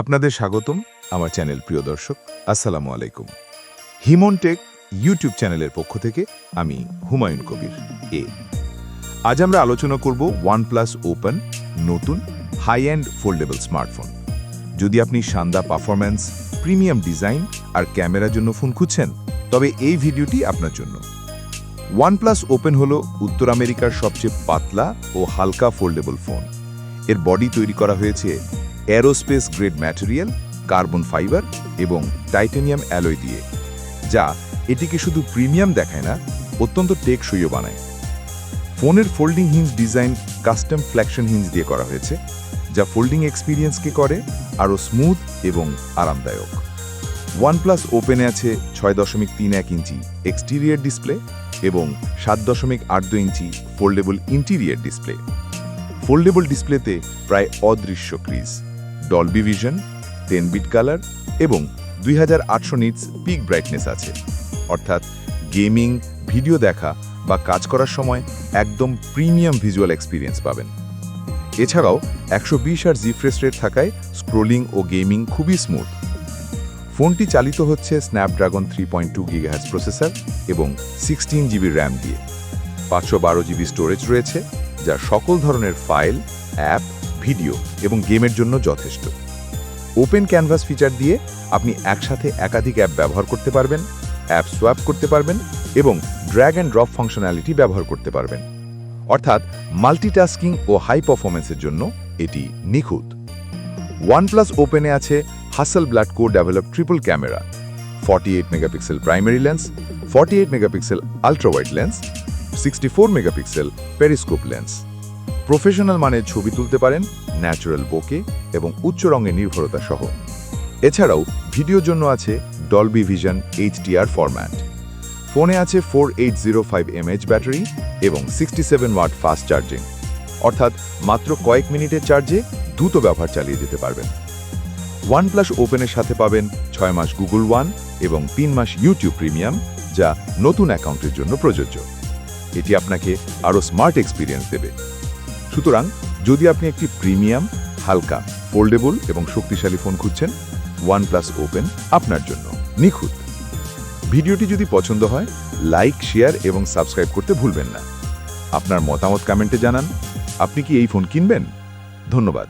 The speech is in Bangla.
আপনাদের স্বাগতম আমার চ্যানেল প্রিয় দর্শক। আসসালামু আলাইকুম। হিমনটেক ইউটিউব চ্যানেলের পক্ষ থেকে আমি হুমায়ুন কবির এ। আজ আমরা আলোচনা করব ওয়ানপ্লাস ওপেন, নতুন হাই অ্যান্ড ফোল্ডেবল স্মার্টফোন। যদি আপনি শানদা পারফরম্যান্স, প্রিমিয়াম ডিজাইন আর ক্যামেরার জন্য ফোন খুঁজছেন, তবে এই ভিডিওটি আপনার জন্য। ওয়ানপ্লাস ওপেন হল উত্তর আমেরিকার সবচেয়ে পাতলা ও হালকা ফোল্ডেবল ফোন। এর বডি তৈরি করা হয়েছে aerospace grade material, carbon fibre এবং টাইটানিয়াম অ্যালয় দিয়ে, যা এটিকে শুধু প্রিমিয়াম দেখায় না, অত্যন্ত টেকসইও বানায়। ফোনের folding hinge design custom flexion hinge দিয়ে করা হয়েছে, যা ফোল্ডিং এক্সপিরিয়েন্সকে করে, আরও স্মুথ এবং আরামদায়ক। ওয়ানপ্লাস ওপেনে আছে ছয় দশমিক তিন এক ইঞ্চি এক্সটিরিয়ার ডিসপ্লে এবং সাত দশমিক আট দুই inch foldable interior display foldable ডিসপ্লেতে প্রায় অদৃশ্য crease Dolby Vision ten bit colour এবং দুই হাজার আটশো নিটস পিক ব্রাইটনেস আছে। অর্থাৎ গেমিং ভিডিও দেখা বা কাজ করার সময় একদম প্রিমিয়াম ভিজুয়াল এক্সপিরিয়েন্স পাবেন। এছাড়াও একশো বিশ আর জিফ্রেস রেট থাকায় স্ক্রোলিং ও গেমিং খুবই স্মুথ ফোনটি চালিত হচ্ছে স্ন্যাপড্রাগন থ্রি পয়েন্ট টু গিগাহাজ প্রসেসর এবং সিক্সটিন জিবি র্যাম দিয়ে। পাঁচশো বারো জিবি স্টোরেজ রয়েছে, যা সকল ধরনের ফাইল অ্যাপ ভিডিও এবং গেমের জন্য যথেষ্ট। ওপেন ক্যানভাস ফিচার দিয়ে আপনি একসাথে একাধিক অ্যাপ ব্যবহার করতে পারবেন, অ্যাপ সোয়াপ করতে পারবেন এবং ড্র্যাগ অ্যান্ড ড্রপ ফাংশনালিটি ব্যবহার করতে পারবেন। অর্থাৎ মাল্টিটাস্কিং ও হাই পারফরমেন্সের জন্য এটি নিখুঁত। ওয়ানপ্লাস ওপেনে আছে Hasselblad co develop triple camera forty eight megapixel primary lens forty eight megapixel ultra wide lens sixty four megapixel periscope lens professional মানের ছবি তুলতে পারেন ন্যাচারাল বোকে এবং উচ্চ রঙের নির্ভরতা সহ। এছাড়াও ভিডিওর জন্য আছে ডলবি ভিশন এইচডিআর ফরম্যাট ফোনে আছে four eight zero five mAh battery এবং sixty seven watt fast charging অর্থাৎ মাত্র কয়েক মিনিটের চার্জে দ্রুত ব্যবহার চালিয়ে যেতে পারবেন। ওয়ানপ্লাস ওপেনের সাথে পাবেন ছয় মাস গুগল ওয়ান এবং তিন মাস ইউটিউব প্রিমিয়াম যা নতুন অ্যাকাউন্টের জন্য প্রযোজ্য। এটি আপনাকে আরও স্মার্ট এক্সপিরিয়েন্স দেবে। সুতরাং যদি আপনি একটি প্রিমিয়াম, হালকা, ফোল্ডেবল এবং শক্তিশালী ফোন খুঁজছেন ওয়ান প্লাস ওপেন আপনার জন্য নিখুঁত। ভিডিওটি যদি পছন্দ হয়, লাইক, শেয়ার এবং সাবস্ক্রাইব করতে ভুলবেন না। আপনার মতামত কমেন্টে জানান, আপনি কি এই ফোন কিনবেন? ধন্যবাদ।